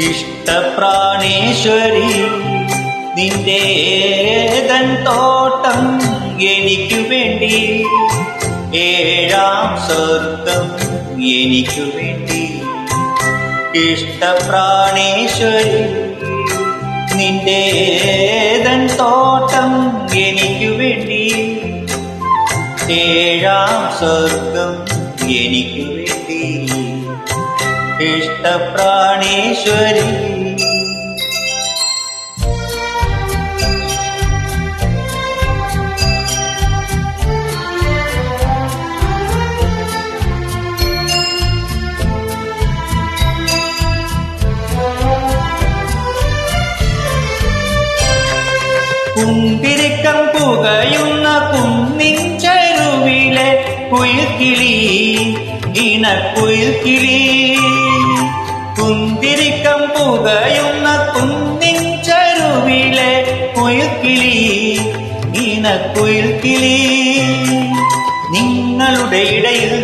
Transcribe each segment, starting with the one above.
ഇഷ്ടപ്രാണേശ്വരി നിന്റെ ഏതൻ തോട്ടം എനിക്കു വേണ്ടി. ഏഴാം സ്വർഗം എനിക്കു വേണ്ടി. ഇഷ്ടപ്രാണേശ്വരി നിന്റെ ഏതൻ തോട്ടം എനിക്കു വേണ്ടി. ഏഴാം സ്വർഗം എനിക്കു വേണ്ടി. ഇഷ്ടപ്രാണേശ്വരി കുമ്പിരിക്കം പുകയുന്ന കുന്നിൻ ഇണക്കുയിൽക്കിളി. കുന്തിരിക്കം പുകയുന്ന കുന്നിൻ ചരുവിലെ കുയിൽക്കിളി ഇണക്കുയിൽക്കിളി. നിങ്ങളുടെ ഇടയിൽ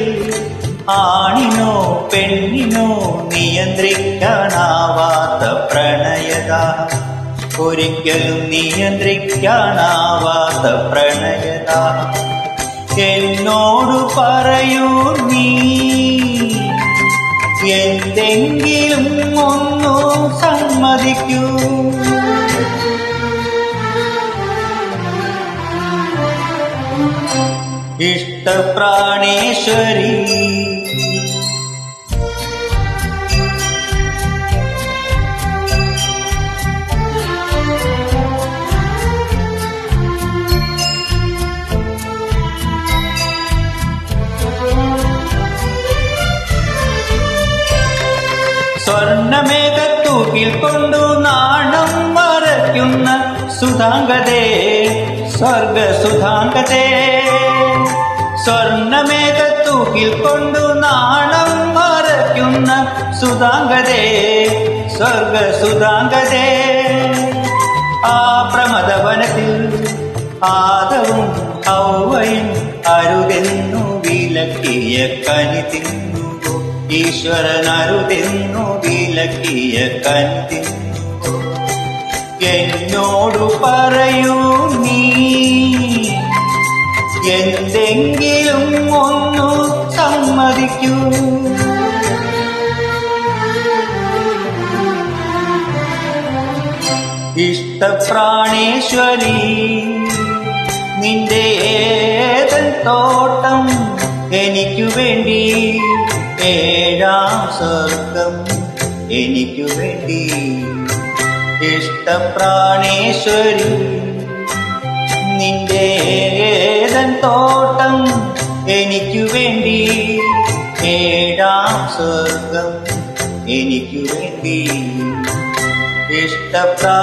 ആണിനോ പെണ്ണിനോ നിയന്ത്രിക്കാനാവാത്ത പ്രണയത. ഒരിക്കലും നിയന്ത്രിക്കാനാവാത്ത പ്രണയത പറയൂ നീ. എന്തെങ്കിലും ഒന്നു സമ്മതിക്കൂ. ഇഷ്ടപ്രാണേശ്വരി സ്വർണമേഘത്തൂക്കിൽ കൊണ്ടു നാണം മറയ്ക്കുന്ന സുധാംഗതേ സ്വർഗ സുധാംഗതേ സ്വർണമേഘത്തൂക്കിൽ കൊണ്ടു നാണം മറയ്ക്കുന്ന സുധാംഗതേ സ്വർഗ സുധാംഗതേ ആ പ്രമദവനത്തിൽ ആദവും ഔവയും അരുതെന്നു വിലക്കിയ കനി തിന്നു ഈശ്വരൻ അരുതെന്നു വിലക്കിയ കത്തി എന്നോടു പറയൂ നീ എന്തെങ്കിലും ഒന്നു സമ്മതിക്കൂ. ഇഷ്ടപ്രാണേശ്വരി നിന്റെ ഏതൻ തോട്ടം എനിക്കു വേണ്ടി സ്വർഗം എനിക്കു വേണ്ടി. ഇഷ്ടപ്രാണേശ്വരി നിന്റെ ഏതൻ തോട്ടം എനിക്കു വേണ്ടി. ഏഴാം സ്വർഗം എനിക്കു വേണ്ടി. ഇഷ്ടപ്രാണേശ്വരി